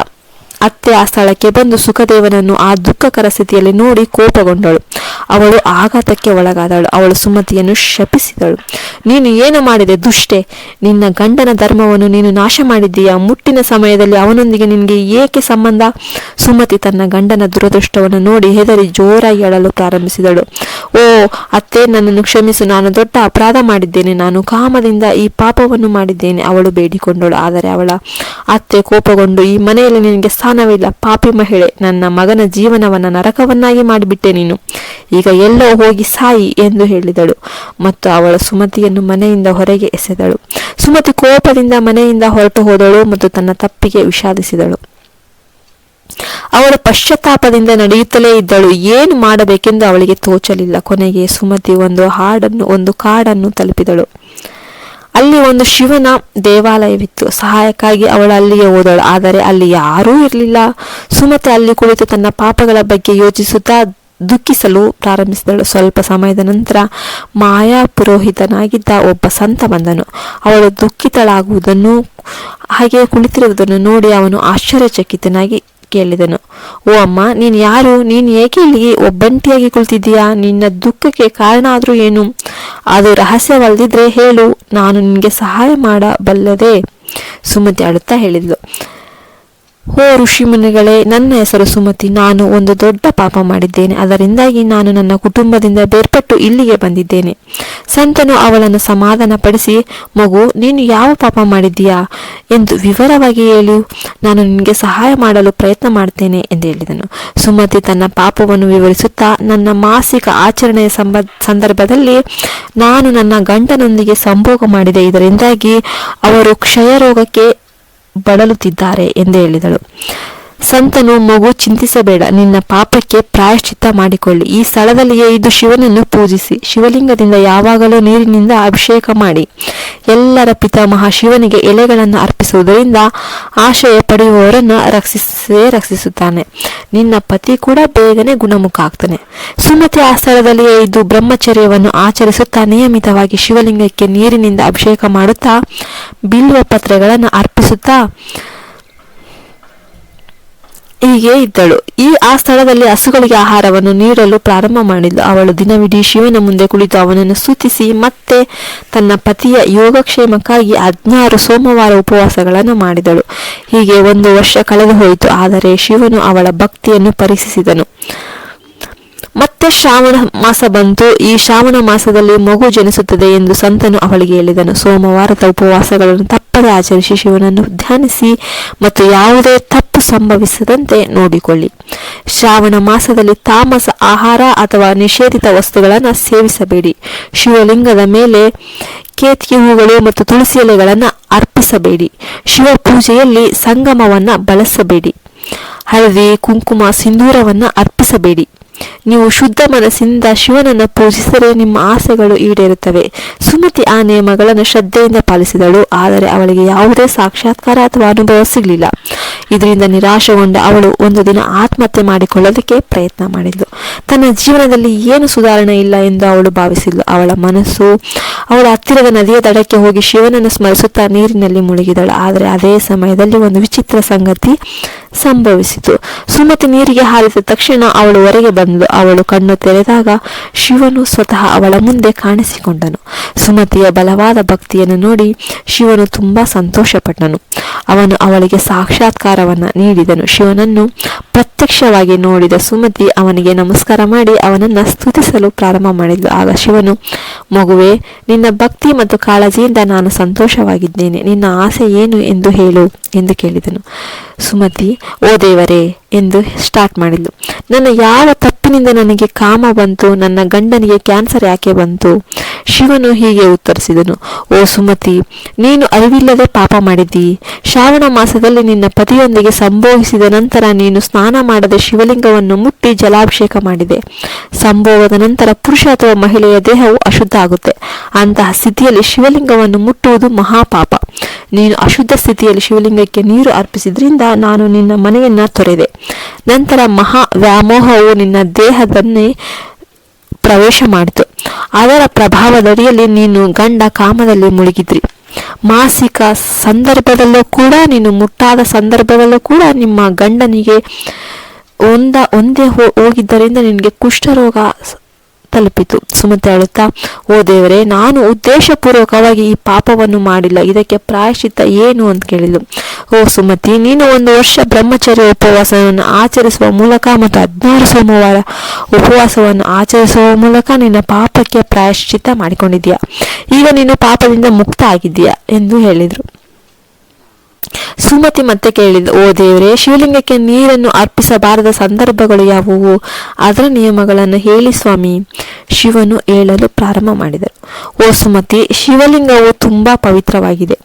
ಅತ್ತೆ ಆ ಸ್ಥಳಕ್ಕೆ ಬಂದು ಸುಖದೇವನನ್ನು ಆ ದುಃಖಕರ ಸ್ಥಿತಿಯಲ್ಲಿ ನೋಡಿ ಕೋಪಗೊಂಡಳು. ಅವಳು ಆಘಾತಕ್ಕೆ ಒಳಗಾದಳು. ಅವಳು ಸುಮತಿಯನ್ನು ಶಪಿಸಿದಳು. ನೀನು ಏನು ಮಾಡಿದೆ ದುಷ್ಟೆ? ನಿನ್ನ ಗಂಡನ ಧರ್ಮವನ್ನು ನೀನು ನಾಶ ಮಾಡಿದ್ದೀಯಾ? ಮುಟ್ಟಿನ ಸಮಯದಲ್ಲಿ ಅವನೊಂದಿಗೆ ನಿನಗೆ ಏಕೆ ಸಂಬಂಧ? ಸುಮತಿ ತನ್ನ ಗಂಡನ ದುರದೃಷ್ಟವನ್ನು ನೋಡಿ ಹೆದರಿ ಜೋರಾಗಿ ಹೇಳಲು ಪ್ರಾರಂಭಿಸಿದಳು. ಓ, ಅತ್ತೆ, ನನ್ನನ್ನು ಕ್ಷಮಿಸು. ನಾನು ದೊಡ್ಡ ಅಪರಾಧ ಮಾಡಿದ್ದೇನೆ. ನಾನು ಕಾಮದಿಂದ ಈ ಪಾಪವನ್ನು ಮಾಡಿದ್ದೇನೆ. ಅವಳು ಬೇಡಿಕೊಂಡಳು. ಆದರೆ ಅವಳ ಅತ್ತೆ ಕೋಪಗೊಂಡು, ಈ ಮನೆಯಲ್ಲಿ ನಿನಗೆ ಸ್ಥಾನವಿಲ್ಲ. ಪಾಪಿ ಮಹಿಳೆ, ನನ್ನ ಮಗನ ಜೀವನವನ್ನ ನರಕವನ್ನಾಗಿ ಮಾಡಿಬಿಟ್ಟೆ ನೀನು. ಈಗ ಎಲ್ಲೋ ಹೋಗಿ ಸಾಯಿ ಎಂದು ಹೇಳಿದಳು. ಮತ್ತು ಅವಳ ಸುಮತಿಯನ್ನು ಮನೆಯಿಂದ ಹೊರಗೆ ಎಸೆದಳು. ಸುಮತಿ ಕೋಪದಿಂದ ಮನೆಯಿಂದ ಹೊರಟು ಹೋದಳು ಮತ್ತು ತನ್ನ ತಪ್ಪಿಗೆ ವಿಷಾದಿಸಿದಳು. ಅವಳು ಪಶ್ಚಾತ್ತಾಪದಿಂದ ನಡೆಯುತ್ತಲೇ ಇದ್ದಳು. ಏನು ಮಾಡಬೇಕೆಂದು ಅವಳಿಗೆ ತೋಚಲಿಲ್ಲ. ಕೊನೆಗೆ ಸುಮತಿ ಒಂದು ಹಾಡನ್ನು, ಒಂದು ಕಾಡನ್ನು ತಲುಪಿದಳು. ಅಲ್ಲಿ ಒಂದು ಶಿವನ ದೇವಾಲಯವಿತ್ತು. ಸಹಾಯಕ್ಕಾಗಿ ಅವಳು ಅಲ್ಲಿಗೆ ಹೋದಳು. ಆದರೆ ಅಲ್ಲಿ ಯಾರೂ ಇರಲಿಲ್ಲ. ಸುಮತಿ ಅಲ್ಲಿ ಕುಳಿತು ತನ್ನ ಪಾಪಗಳ ಬಗ್ಗೆ ಯೋಚಿಸುತ್ತಾ ದುಃಖಿಸಲು ಪ್ರಾರಂಭಿಸಿದಳು. ಸ್ವಲ್ಪ ಸಮಯದ ನಂತರ ಮಾಯಾ ಪುರೋಹಿತನಾಗಿದ್ದ ಒಬ್ಬ ಸಂತ ಬಂದನು. ಅವಳು ದುಃಖಿತಳಾಗುವುದನ್ನು ಹಾಗೆ ಕುಳಿತಿರುವುದನ್ನು ನೋಡಿ ಅವನು ಆಶ್ಚರ್ಯಚಕಿತನಾಗಿ ಕೇಳಿದನು ಓ ಅಮ್ಮ, ನೀನು ಯಾರು? ನೀನು ಏಕೆ ಇಲ್ಲಿಗೆ ಒಬ್ಬಂಟಿಯಾಗಿ ಕುಳಿತಿದ್ದೀಯಾ? ನಿನ್ನ ದುಃಖಕ್ಕೆ ಕಾರಣ ಆದರೂ ಏನು? ಅದು ರಹಸ್ಯವಲ್ಲದಿದ್ರೆ ಹೇಳು, ನಾನು ನಿನಗೆ ಸಹಾಯ ಮಾಡಬಲ್ಲದೆ. ಸುಮತಿ ಅಳುತ್ತಾ ಹೇಳಿದ್ಲು. ಓ ಋಷಿಮುನಿಗಳೇ ನನ್ನ ಹೆಸರು ಸುಮತಿ. ನಾನು ಒಂದು ದೊಡ್ಡ ಪಾಪ ಮಾಡಿದ್ದೇನೆ. ಅದರಿಂದಾಗಿ ನಾನು ನನ್ನ ಕುಟುಂಬದಿಂದ ಬೇರ್ಪಟ್ಟು ಇಲ್ಲಿಗೆ ಬಂದಿದ್ದೇನೆ. ಸಂತನು ಅವಳನ್ನು ಸಮಾಧಾನಪಡಿಸಿ, ಮಗು, ನೀನು ಯಾವ ಪಾಪ ಮಾಡಿದ್ದೀಯಾ? ಎಂದು ವಿವರವಾಗಿ ಹೇಳಿ, ನಾನು ನಿನಗೆ ಸಹಾಯ ಮಾಡಲು ಪ್ರಯತ್ನ ಮಾಡ್ತೇನೆ ಎಂದು ಹೇಳಿದನು. ಸುಮತಿ ತನ್ನ ಪಾಪವನ್ನು ವಿವರಿಸುತ್ತಾ, ನನ್ನ ಮಾಸಿಕ ಆಚರಣೆಯ ಸಂಬ, ಸಂದರ್ಭದಲ್ಲಿ ನಾನು ನನ್ನ ಗಂಡನೊಂದಿಗೆ ಸಂಭೋಗ ಮಾಡಿದೆ. ಇದರಿಂದಾಗಿ ಅವರು ಕ್ಷಯರೋಗಕ್ಕೆ ಬಳಲುತ್ತಿದ್ದಾರೆ ಎಂದು ಹೇಳಿದಳು. ಸಂತನು ಮಗು ಚಿಂತಿಸಬೇಡ, ನಿನ್ನ ಪಾಪಕ್ಕೆ ಪ್ರಾಯಶ್ಚಿತ್ತ ಮಾಡಿಕೊಳ್ಳಿ. ಈ ಸ್ಥಳದಲ್ಲಿಯೇ ಇದ್ದು ಶಿವನನ್ನು ಪೂಜಿಸಿ. ಶಿವಲಿಂಗದಿಂದ ಯಾವಾಗಲೂ ನೀರಿನಿಂದ ಅಭಿಷೇಕ ಮಾಡಿ. ಎಲ್ಲರ ಪಿತಾಮಹ ಶಿವನಿಗೆ ಎಲೆಗಳನ್ನು ಅರ್ಪಿಸುವುದರಿಂದ ಆಶಯ ಪಡೆಯುವವರನ್ನು ರಕ್ಷಿಸೇ ರಕ್ಷಿಸುತ್ತಾನೆ. ನಿನ್ನ ಪತಿ ಕೂಡ ಬೇಗನೆ ಗುಣಮುಖ ಆಗ್ತಾನೆ. ಸುಮತಿ ಆ ಸ್ಥಳದಲ್ಲಿಯೇ ಇದ್ದು ಬ್ರಹ್ಮಚರ್ಯವನ್ನು ಆಚರಿಸುತ್ತಾ ನಿಯಮಿತವಾಗಿ ಶಿವಲಿಂಗಕ್ಕೆ ನೀರಿನಿಂದ ಅಭಿಷೇಕ ಮಾಡುತ್ತಾ ಬಿಲ್ವ ಪತ್ರೆಗಳನ್ನು ಅರ್ಪಿಸುತ್ತಾ ಹೀಗೆ ಇದ್ದಳು. ಈ ಆ ಸ್ಥಳದಲ್ಲಿ ಹಸುಗಳಿಗೆ ಆಹಾರವನ್ನು ನೀಡಲು ಪ್ರಾರಂಭ ಮಾಡಿದ್ಲು. ಅವಳು ದಿನವಿಡೀ ಶಿವನ ಮುಂದೆ ಕುಳಿತು ಅವನನ್ನು ಸ್ತುತಿಸಿ, ಮತ್ತೆ ತನ್ನ ಪತಿಯ ಯೋಗಕ್ಷೇಮಕ್ಕಾಗಿ ಹದಿನಾರು ಸೋಮವಾರ ಉಪವಾಸಗಳನ್ನು ಮಾಡಿದಳು. ಹೀಗೆ ಒಂದು ವರ್ಷ ಕಳೆದು ಹೋಯಿತು. ಆದರೆ ಶಿವನು ಅವಳ ಭಕ್ತಿಯನ್ನು ಪರೀಕ್ಷಿಸಿದನು ಮತ್ತೆ ಶ್ರಾವಣ ಮಾಸ ಬಂತು. ಈ ಶ್ರಾವಣ ಮಾಸದಲ್ಲಿ ಮಗು ಜನಿಸುತ್ತದೆ ಎಂದು ಸಂತನು ಅವಳಿಗೆ ಹೇಳಿದನು. ಸೋಮವಾರದ ಉಪವಾಸಗಳನ್ನು ತಪ್ಪದೆ ಆಚರಿಸಿ ಶಿವನನ್ನು ಧ್ಯಾನಿಸಿ, ಮತ್ತು ಯಾವುದೇ ತಪ್ಪು ಸಂಭವಿಸದಂತೆ ನೋಡಿಕೊಳ್ಳಿ. ಶ್ರಾವಣ ಮಾಸದಲ್ಲಿ ತಾಮಸ ಆಹಾರ ಅಥವಾ ನಿಷೇಧಿತ ವಸ್ತುಗಳನ್ನು ಸೇವಿಸಬೇಡಿ. ಶಿವಲಿಂಗದ ಮೇಲೆ ಕೇತಿಗೆ ಹೂಗಳು ಮತ್ತು ತುಳಸಿ ಎಲೆಗಳನ್ನು ಅರ್ಪಿಸಬೇಡಿ. ಶಿವಪೂಜೆಯಲ್ಲಿ ಸಂಗಮವನ್ನು ಸಂಗಮವನ್ನ ಬಳಸಬೇಡಿ. ಹಳದಿ, ಕುಂಕುಮ, ಸಿಂಧೂರವನ್ನು ಅರ್ಪಿಸಬೇಡಿ. ನೀವು ಶುದ್ಧ ಮನಸ್ಸಿಂದ ಶಿವನನ್ನು ಪೂಜಿಸಿದರೆ ನಿಮ್ಮ ಆಸೆಗಳು ಈಡೇರುತ್ತವೆ. ಸುಮತಿ ಆ ನಿಯಮಗಳನ್ನು ಶ್ರದ್ಧೆಯಿಂದ ಪಾಲಿಸಿದಳು. ಆದರೆ ಅವಳಿಗೆ ಯಾವುದೇ ಸಾಕ್ಷಾತ್ಕಾರ ಅಥವಾ ಅನುಭವ ಸಿಗಲಿಲ್ಲ. ಇದರಿಂದ ನಿರಾಶೆಗೊಂಡ ಅವಳು ಒಂದು ದಿನ ಆತ್ಮಹತ್ಯೆ ಮಾಡಿಕೊಳ್ಳೋದಕ್ಕೆ ಪ್ರಯತ್ನ ಮಾಡಿದ್ಲು. ತನ್ನ ಜೀವನದಲ್ಲಿ ಏನು ಸುಧಾರಣೆ ಇಲ್ಲ ಎಂದು ಅವಳು ಭಾವಿಸಿದ್ಲು. ಅವಳ ಮನಸ್ಸು ಅವಳ ಹತ್ತಿರದ ನದಿಯ ದಡಕ್ಕೆ ಹೋಗಿ ಶಿವನನ್ನು ಸ್ಮರಿಸುತ್ತಾ ನೀರಿನಲ್ಲಿ ಮುಳುಗಿದಳು. ಆದರೆ ಅದೇ ಸಮಯದಲ್ಲಿ ಒಂದು ವಿಚಿತ್ರ ಸಂಗತಿ ಸಂಭವಿಸಿತು. ಸುಮತಿ ನೀರಿಗೆ ಹಾರಿದ ತಕ್ಷಣ ಅವಳು ಹೊರಗೆ ಬಂದಳು ಅವಳು ಕಣ್ಣು ತೆರೆದಾಗ ಶಿವನು ಸ್ವತಃ ಅವಳ ಮುಂದೆ ಕಾಣಿಸಿಕೊಂಡನು. ಸುಮತಿಯ ಬಲವಾದ ಭಕ್ತಿಯನ್ನು ನೋಡಿ ಶಿವನು ತುಂಬಾ ಸಂತೋಷಪಟ್ಟನು. ಅವನು ಅವಳಿಗೆ ಸಾಕ್ಷಾತ್ಕಾರವನ್ನ ನೀಡಿದನು. ಶಿವನನ್ನು ಪ್ರತ್ಯಕ್ಷವಾಗಿ ನೋಡಿದ ಸುಮತಿ ಅವನಿಗೆ ನಮಸ್ಕಾರ ಮಾಡಿ ಅವನನ್ನು ಸ್ತುತಿಸಲು ಪ್ರಾರಂಭ ಮಾಡಿದ್ಲು ಆಗ ಶಿವನು, ಮಗುವೆ, ನಿನ್ನ ಭಕ್ತಿ ಮತ್ತು ಕಾಳಜಿಯಿಂದ ನಾನು ಸಂತೋಷವಾಗಿದ್ದೇನೆ. ನಿನ್ನ ಆಸೆ ಏನು ಎಂದು ಹೇಳು ಎಂದು ಕೇಳಿದನು. ಸುಮತಿ ಓ ದೇವರೇ ಎಂದು ಸ್ಟಾರ್ಟ್ ಮಾಡಿದ್ಲು. ನನ್ನ ಯಾವ ತಪ್ಪಿನಿಂದ ನನಗೆ ಕಾಮ ಬಂತು, ನನ್ನ ಗಂಡನಿಗೆ ಕ್ಯಾನ್ಸರ್ ಯಾಕೆ ಬಂತು? ಶಿವನು ಹೀಗೆ ಉತ್ತರಿಸಿದನು, ಓ ಸುಮತಿ, ನೀನು ಅರಿವಿಲ್ಲದೆ ಪಾಪ ಮಾಡಿದ್ದೀ. ಶ್ರಾವಣ ಮಾಸದಲ್ಲಿ ನಿನ್ನ ಪತಿಯೊಂದಿಗೆ ಸಂಭೋಗಿಸಿದ ನಂತರ ನೀನು ಸ್ನಾನ ಮಾಡದೆ ಶಿವಲಿಂಗವನ್ನು ಮುಟ್ಟಿ ಜಲಾಭಿಷೇಕ ಮಾಡಿದೆ. ಸಂಭೋಗದ ನಂತರ ಪುರುಷ ಅಥವಾ ಮಹಿಳೆಯ ದೇಹವು ಅಶುದ್ಧ ಆಗುತ್ತೆ. ಅಂತಹ ಸ್ಥಿತಿಯಲ್ಲಿ ಶಿವಲಿಂಗವನ್ನು ಮುಟ್ಟುವುದು ಮಹಾಪಾಪ. ನೀನು ಅಶುದ್ಧ ಸ್ಥಿತಿಯಲ್ಲಿ ಶಿವಲಿಂಗಕ್ಕೆ ನೀರು ಅರ್ಪಿಸಿದ್ರಿಂದ ನಾನು ನಿನ್ನ ಮನೆಯನ್ನ ತೊರೆದೆ. ನಂತರ ಮಹಾ ವ್ಯಾಮೋಹವು ನಿನ್ನ ದೇಹದನ್ನೇ ಪ್ರವೇಶ ಮಾಡಿತು. ಅದರ ಪ್ರಭಾವದಡಿಯಲ್ಲಿ ನೀನು ಗಂಡ ಕಾಮದಲ್ಲಿ ಮುಳುಗಿದ್ರಿ. ಮಾಸಿಕ ಸಂದರ್ಭದಲ್ಲೂ ಕೂಡ, ನೀನು ಮುಟ್ಟಾದ ಸಂದರ್ಭದಲ್ಲೂ ಕೂಡ ನಿಮ್ಮ ಗಂಡನಿಗೆ ಒಂದ, ಒಂದೇ ಹೋಗಿದ್ದರಿಂದ ನಿನಗೆ ಕುಷ್ಠರೋಗ ತಲುಪಿತು. ಸುಮತಿ ಹೇಳುತ್ತಾ ಓ ದೇವರೇ, ನಾನು ಉದ್ದೇಶಪೂರ್ವಕವಾಗಿ ಈ ಪಾಪವನ್ನು ಮಾಡಿಲ್ಲ. ಇದಕ್ಕೆ ಪ್ರಾಯಶ್ಚಿತ್ತ ಏನು? ಅಂತ ಕೇಳಿದ್ಲು ಓ ಸುಮತಿ, ನೀನು ಒಂದು ವರ್ಷ ಬ್ರಹ್ಮಚರ್ಯ ಉಪವಾಸವನ್ನು ಆಚರಿಸುವ ಮೂಲಕ ಮತ್ತು ಹದಿನಾರು ಸೋಮವಾರ ಉಪವಾಸವನ್ನು ಆಚರಿಸುವ ಮೂಲಕ ನಿನ್ನ ಪಾಪಕ್ಕೆ ಪ್ರಾಯಶ್ಚಿತ್ತ ಮಾಡಿಕೊಂಡಿದ್ದೀಯಾ? ಈಗ ನೀನು ಪಾಪದಿಂದ ಮುಕ್ತ ಆಗಿದ್ದೀಯಾ? ಎಂದು ಹೇಳಿದರು. ಸುಮತಿ ಮತ್ತೆ ಕೇಳಿದ, ಓ ದೇವರೇ, ಶಿವಲಿಂಗಕ್ಕೆ ನೀರನ್ನು ಅರ್ಪಿಸಬಾರದ ಸಂದರ್ಭಗಳು ಯಾವುವು? ಅದರ ನಿಯಮಗಳನ್ನು ಹೇಳಿ ಸ್ವಾಮಿ. ಶಿವನು ಹೇಳಲು ಪ್ರಾರಂಭ ಮಾಡಿದರು ಓ ಸುಮತಿ, ಶಿವಲಿಂಗವು ತುಂಬಾ ಪವಿತ್ರವಾಗಿದೆ.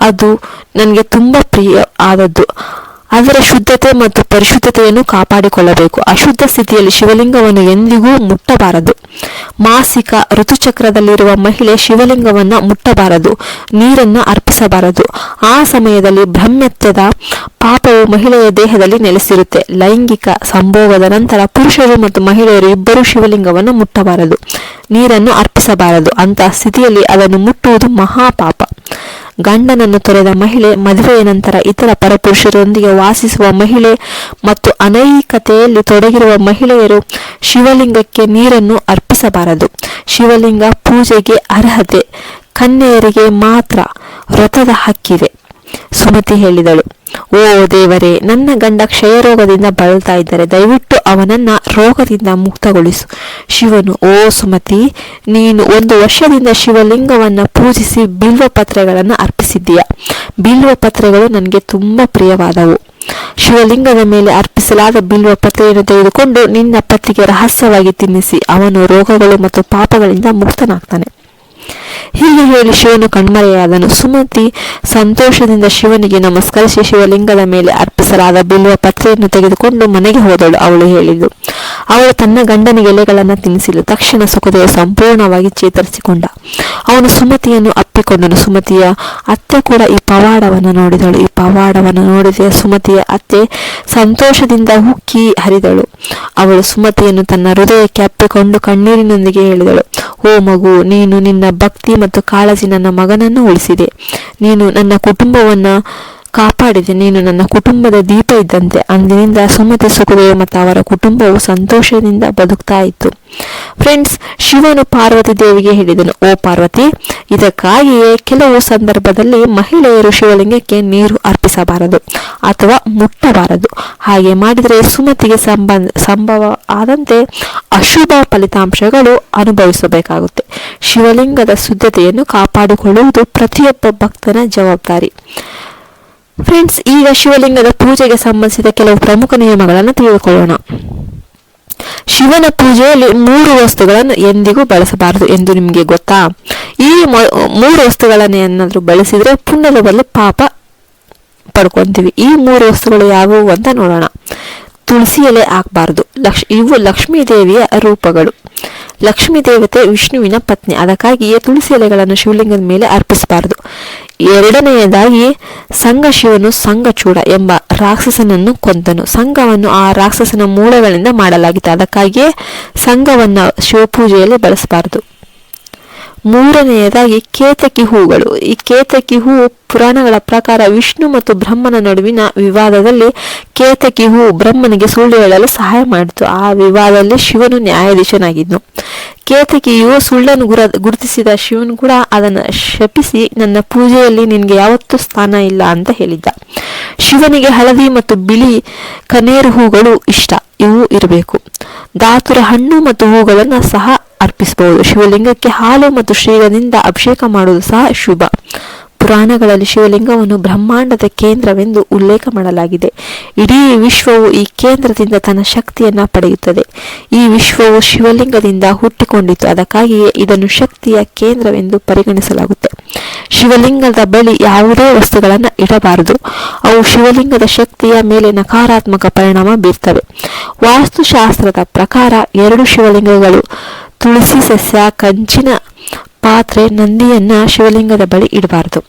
ಅದು ನನಗೆ ತುಂಬಾ ಪ್ರಿಯ ಆದದ್ದು. ಅದರ ಶುದ್ಧತೆ ಮತ್ತು ಪರಿಶುದ್ಧತೆಯನ್ನು ಕಾಪಾಡಿಕೊಳ್ಳಬೇಕು. ಅಶುದ್ಧ ಸ್ಥಿತಿಯಲ್ಲಿ ಶಿವಲಿಂಗವನ್ನು ಎಂದಿಗೂ ಮುಟ್ಟಬಾರದು. ಮಾಸಿಕ ಋತುಚಕ್ರದಲ್ಲಿರುವ ಮಹಿಳೆ ಶಿವಲಿಂಗವನ್ನು ಮುಟ್ಟಬಾರದು. ನೀರನ್ನು ಅರ್ಪಿಸಬಾರದು. ಆ ಸಮಯದಲ್ಲಿ ಬ್ರಹ್ಮತ್ಯದ ಪಾಪವು ಮಹಿಳೆಯ ದೇಹದಲ್ಲಿ ನೆಲೆಸಿರುತ್ತೆ. ಲೈಂಗಿಕ ಸಂಭೋಗದ ನಂತರ ಪುರುಷರು ಮತ್ತು ಮಹಿಳೆಯರು ಇಬ್ಬರೂ ಶಿವಲಿಂಗವನ್ನು ಮುಟ್ಟಬಾರದು. ನೀರನ್ನು ಅರ್ಪಿಸಬಾರದು. ಅಂತಹ ಸ್ಥಿತಿಯಲ್ಲಿ ಅದನ್ನು ಮುಟ್ಟುವುದು ಮಹಾಪಾಪ. ಗಂಡನನ್ನು ತೊರೆದ ಮಹಿಳೆ ಮದುವೆಯ ನಂತರ ಇತರ ಪರಪುರುಷರೊಂದಿಗೆ ವಾಸಿಸುವ ಮಹಿಳೆ ಮತ್ತು ಅನೈಕತೆಯಲ್ಲಿ ತೊಡಗಿರುವ ಮಹಿಳೆಯರು ಶಿವಲಿಂಗಕ್ಕೆ ನೀರನ್ನು ಅರ್ಪಿಸಬಾರದು. ಶಿವಲಿಂಗ ಪೂಜೆಗೆ ಅರ್ಹತೆ. ಕನ್ಯೆಯರಿಗೆ ಮಾತ್ರ ವ್ರತದ ಹಕ್ಕಿದೆ. ಸುಮತಿ ಹೇಳಿದಳು. ಓ ದೇವರೇ, ನನ್ನ ಗಂಡ ಕ್ಷಯರೋಗದಿಂದ ಬಳಲ್ತಾ ಇದ್ದಾರೆ ದಯವಿಟ್ಟು ಅವನನ್ನ ರೋಗದಿಂದ ಮುಕ್ತಗೊಳಿಸು. ಶಿವನು, ಓ ಸುಮತಿ, ನೀನು ಒಂದು ವರ್ಷದಿಂದ ಶಿವಲಿಂಗವನ್ನು ಪೂಜಿಸಿ ಬಿಲ್ವ ಪತ್ರೆಗಳನ್ನು ಅರ್ಪಿಸಿದ್ದೀಯ? ಬಿಲ್ವ ಪತ್ರೆಗಳು ನನಗೆ ತುಂಬ ಪ್ರಿಯವಾದವು. ಶಿವಲಿಂಗದ ಮೇಲೆ ಅರ್ಪಿಸಲಾದ ಬಿಲ್ವ ಪತ್ರೆಯನ್ನು ತೆಗೆದುಕೊಂಡು ನಿನ್ನ ಪತಿಗೆ ರಹಸ್ಯವಾಗಿ ತಿನ್ನಿಸಿ, ಅವನು ರೋಗಗಳು ಮತ್ತು ಪಾಪಗಳಿಂದ ಮುಕ್ತನಾಗ್ತಾನೆ. ಹೀಗೆ ಹೇಳಿ ಶಿವನು ಕಣ್ಮರೆಯಾದನು. ಸುಮತಿ ಸಂತೋಷದಿಂದ ಶಿವನಿಗೆ ನಮಸ್ಕರಿಸಿ ಶಿವಲಿಂಗದ ಮೇಲೆ ಅರ್ಪಿಸಲಾದ ಬಿಲ್ಲುವ ಪತ್ರೆಯನ್ನು ತೆಗೆದುಕೊಂಡು ಮನೆಗೆ ಹೋದಳು. ಅವಳು ಹೇಳಿದ್ದು, ಅವಳು ತನ್ನ ಗಂಡನಿಗೆ ಎಲೆಗಳನ್ನು ತಿನ್ನಿಸಿದ್ದು ತಕ್ಷಣ ಸುಖದೇವ ಸಂಪೂರ್ಣವಾಗಿ ಚೇತರಿಸಿಕೊಂಡ. ಅವನು ಸುಮತಿಯನ್ನು ಅಪ್ಪಿಕೊಂಡನು. ಸುಮತಿಯ ಅತ್ತೆ ಕೂಡ ಈ ಪವಾಡವನ್ನು ನೋಡಿದಳು. ಈ ಪವಾಡವನ್ನು ನೋಡಿದ ಸುಮತಿಯ ಅತ್ತೆ ಸಂತೋಷದಿಂದ ಹುಕ್ಕಿ ಹರಿದಳು. ಅವಳು ಸುಮತಿಯನ್ನು ತನ್ನ ಹೃದಯಕ್ಕೆ ಅಪ್ಪಿಕೊಂಡು ಕಣ್ಣೀರಿನೊಂದಿಗೆ ಹೇಳಿದಳು. ಓ ಮಗು ನೀನು ನಿನ್ನ ಭಕ್ತಿ ಮತ್ತು ಕಾಳಜಿ ನನ್ನ ಮಗನನ್ನು ಉಳಿಸಿದೆ. ನೀನು ನನ್ನ ಕುಟುಂಬವನ್ನ ಕಾಪಾಡಿದೆ. ನೀನು ನನ್ನ ಕುಟುಂಬದ ದೀಪ ಇದ್ದಂತೆ ಅಂದಿನಿಂದ ಸುಮತಿ ಸುಖದೇವ ಮತ್ತು ಅವರ ಕುಟುಂಬವು ಸಂತೋಷದಿಂದ ಬದುಕ್ತಾ ಇತ್ತು. ಫ್ರೆಂಡ್ಸ್ ಶಿವನು ಪಾರ್ವತಿ ದೇವಿಗೆ ಹೇಳಿದನು, ಓ ಪಾರ್ವತಿ, ಇದಕ್ಕಾಗಿಯೇ ಕೆಲವು ಸಂದರ್ಭದಲ್ಲಿ ಮಹಿಳೆಯರು ಶಿವಲಿಂಗಕ್ಕೆ ನೀರು ಅರ್ಪಿಸಬಾರದು ಅಥವಾ ಮುಟ್ಟಬಾರದು. ಹಾಗೆ ಮಾಡಿದರೆ ಸುಮತಿಗೆ ಸಂಬಂಧ, ಸಂಭವ ಆದಂತೆ ಅಶುಭ ಫಲಿತಾಂಶಗಳು ಅನುಭವಿಸಬೇಕಾಗುತ್ತೆ. ಶಿವಲಿಂಗದ ಶುದ್ಧತೆಯನ್ನು ಕಾಪಾಡಿಕೊಳ್ಳುವುದು ಪ್ರತಿಯೊಬ್ಬ ಭಕ್ತನ ಜವಾಬ್ದಾರಿ. ಫ್ರೆಂಡ್ಸ್ ಈಗ ಶಿವಲಿಂಗದ ಪೂಜೆಗೆ ಸಂಬಂಧಿಸಿದ ಕೆಲವು ಪ್ರಮುಖ ನಿಯಮಗಳನ್ನು ತಿಳಿದುಕೊಳ್ಳೋಣ. ಶಿವನ ಪೂಜೆಯಲ್ಲಿ ಮೂರು ವಸ್ತುಗಳನ್ನು ಎಂದಿಗೂ ಬಳಸಬಾರದು ಎಂದು ನಿಮಗೆ ಗೊತ್ತಾ? ಈ ಮೂರು ವಸ್ತುಗಳನ್ನು ಏನಾದರೂ ಬಳಸಿದರೆ ಪುಣ್ಯದ ಬದಲು ಪಾಪ ಪಡ್ಕೊಂತೀವಿ. ಈ ಮೂರು ವಸ್ತುಗಳು ಯಾವುವು ಅಂತ ನೋಡೋಣ. ತುಳಸಿ ಎಲೆ ಹಾಕಬಾರ್ದು. ಲಕ್ಷ್, ಇವು ಲಕ್ಷ್ಮೀ ದೇವಿಯ ರೂಪಗಳು. ಲಕ್ಷ್ಮೀ ದೇವತೆ ವಿಷ್ಣುವಿನ ಪತ್ನಿ. ಅದಕ್ಕಾಗಿಯೇ ತುಳಸಿ ಎಲೆಗಳನ್ನು ಶಿವಲಿಂಗದ ಮೇಲೆ ಅರ್ಪಿಸಬಾರದು. ಎರಡನೆಯದಾಗಿ ಸಂಘ ಶಿವನು ಸಂಘಚೂಡ ಎಂಬ ರಾಕ್ಷಸನನ್ನು ಕೊಂದನು. ಸಂಘವನ್ನು ಆ ರಾಕ್ಷಸನ ಮೂಳೆಗಳಿಂದ ಮಾಡಲಾಗಿತ್ತು. ಅದಕ್ಕಾಗಿಯೇ ಸಂಘವನ್ನು ಶಿವಪೂಜೆಯಲ್ಲಿ ಬಳಸಬಾರದು. ಮೂರನೆಯದಾಗಿ ಕೇತಕಿ ಹೂಗಳು. ಈ ಕೇತಕಿ ಹೂ ಪುರಾಣಗಳ ಪ್ರಕಾರ ವಿಷ್ಣು ಮತ್ತು ಬ್ರಹ್ಮನ ನಡುವಿನ ವಿವಾದದಲ್ಲಿ ಕೇತಕಿ ಹೂ ಬ್ರಹ್ಮನಿಗೆ ಸುಳ್ಳು ಹೇಳಲು ಸಹಾಯ ಮಾಡಿತು. ಆ ವಿವಾದದಲ್ಲಿ ಶಿವನು ನ್ಯಾಯಾಧೀಶನಾಗಿದ್ನು ಕೇತಕಿಯು ಸುಳ್ಳನ್ನು ಗುರ, ಗುರುತಿಸಿದ ಶಿವನು ಕೂಡ ಅದನ್ನು ಶಪಿಸಿ ನನ್ನ ಪೂಜೆಯಲ್ಲಿ ನಿನಗೆ ಯಾವತ್ತೂ ಸ್ಥಾನ ಇಲ್ಲ ಅಂತ ಹೇಳಿದ್ದ. ಶಿವನಿಗೆ ಹಳದಿ ಮತ್ತು ಬಿಳಿ ಕನೇರು ಹೂಗಳು ಇಷ್ಟ. ಇವು ಇರಬೇಕು. ದಾತುರ ಹಣ್ಣು ಮತ್ತು ಹೂಗಳನ್ನು ಸಹ ಅರ್ಪಿಸಬಹುದು. ಶಿವಲಿಂಗಕ್ಕೆ ಹಾಲು ಮತ್ತು ಶ್ರೀಗದಿಂದ ಅಭಿಷೇಕ ಮಾಡುವುದು ಸಹ ಶುಭ. ಪುರಾಣಗಳಲ್ಲಿ ಶಿವಲಿಂಗವನ್ನು ಬ್ರಹ್ಮಾಂಡದ ಕೇಂದ್ರವೆಂದು ಉಲ್ಲೇಖ ಮಾಡಲಾಗಿದೆ. ಇಡೀ ವಿಶ್ವವು ಈ ಕೇಂದ್ರದಿಂದ ತನ್ನ ಶಕ್ತಿಯನ್ನ ಪಡೆಯುತ್ತದೆ. ಈ ವಿಶ್ವವು ಶಿವಲಿಂಗದಿಂದ ಹುಟ್ಟಿಕೊಂಡಿತು ಅದಕ್ಕಾಗಿಯೇ ಇದನ್ನು ಶಕ್ತಿಯ ಕೇಂದ್ರವೆಂದು ಪರಿಗಣಿಸಲಾಗುತ್ತೆ. ಶಿವಲಿಂಗದ ಬಳಿ ಯಾವುದೇ ವಸ್ತುಗಳನ್ನು ಇಡಬಾರದು. ಅವು ಶಿವಲಿಂಗದ ಶಕ್ತಿಯ ಮೇಲೆ ನಕಾರಾತ್ಮಕ ಪರಿಣಾಮ ಬೀರ್ತವೆ. ವಾಸ್ತುಶಾಸ್ತ್ರದ ಪ್ರಕಾರ ಎರಡು ಶಿವಲಿಂಗಗಳು, ತುಳಸಿ ಸಸ್ಯ, ಕಂಚಿನ ಪಾತ್ರೆ ನಂದಿಯನ್ನ ಶಿವಲಿಂಗದ ಬಳಿ ಇಡಬಾರದು.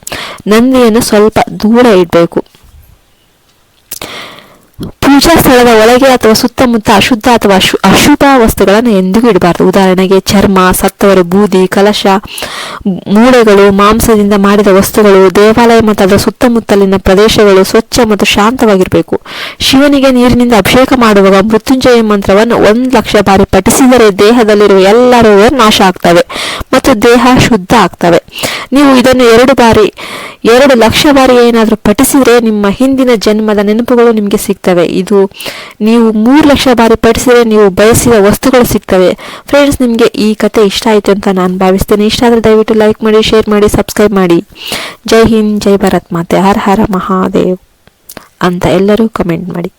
ನಂದಿಯನ್ನು ಸ್ವಲ್ಪ ದೂರ ಇಡಬೇಕು. ಪೂಜಾ ಸ್ಥಳದ ಒಳಗೆ ಅಥವಾ ಸುತ್ತಮುತ್ತ ಅಶುದ್ಧ ಅಥವಾ ಅಶು, ಅಶುಭ ವಸ್ತುಗಳನ್ನು ಎಂದಿಗೂ ಇಡಬಾರದು. ಉದಾಹರಣೆಗೆ ಚರ್ಮ, ಸತ್ತವರ, ಬೂದಿ, ಕಲಶ, ಮೂಳೆಗಳು, ಮಾಂಸದಿಂದ ಮಾಡಿದ ವಸ್ತುಗಳು, ದೇವಾಲಯ ಮತ್ತು ಅದರ ಸುತ್ತಮುತ್ತಲಿನ ಪ್ರದೇಶಗಳು ಸ್ವಚ್ಛ ಮತ್ತು ಶಾಂತವಾಗಿರಬೇಕು. ಶಿವನಿಗೆ ನೀರಿನಿಂದ ಅಭಿಷೇಕ ಮಾಡುವಾಗ ಮೃತ್ಯುಂಜಯ ಮಂತ್ರವನ್ನು ಒಂದು ಲಕ್ಷ ಬಾರಿ ಪಠಿಸಿದರೆ ದೇಹದಲ್ಲಿರುವ ಎಲ್ಲ ರೋಗಗಳು ನಾಶ ಆಗ್ತವೆ ಮತ್ತು ದೇಹ ಶುದ್ಧ ಆಗ್ತವೆ. ನೀವು ಇದನ್ನು ಎರಡು ಬಾರಿ, ಎರಡು ಲಕ್ಷ ಬಾರಿ ಏನಾದರೂ ಪಠಿಸಿದರೆ ನಿಮ್ಮ ಹಿಂದಿನ ಜನ್ಮದ ನೆನಪುಗಳು ನಿಮಗೆ ಸಿಗ್ತವೆ. ಇದು. ನೀವು ಮೂರು ಲಕ್ಷ ಬಾರಿ ಪಠಿಸಿದರೆ ನೀವು ಬಯಸಿದ ವಸ್ತುಗಳು ಸಿಗ್ತವೆ. ಫ್ರೆಂಡ್ಸ್ ನಿಮಗೆ ಈ ಕತೆ ಇಷ್ಟ ಆಯಿತು ಅಂತ ನಾನು ಭಾವಿಸ್ತೇನೆ. ಇಷ್ಟ ಆದರೆ ದಯವಿಟ್ಟು ಲೈಕ್ ಮಾಡಿ ಶೇರ್ ಮಾಡಿ ಸಬ್ಸ್ಕ್ರೈಬ್ ಮಾಡಿ. ಜೈ ಹಿಂದ್, ಜೈ ಭಾರತ್ ಮಾತೆ. ಹರ ಹರ ಮಹಾದೇವ್ ಅಂತ ಎಲ್ಲರೂ ಕಮೆಂಟ್ ಮಾಡಿ.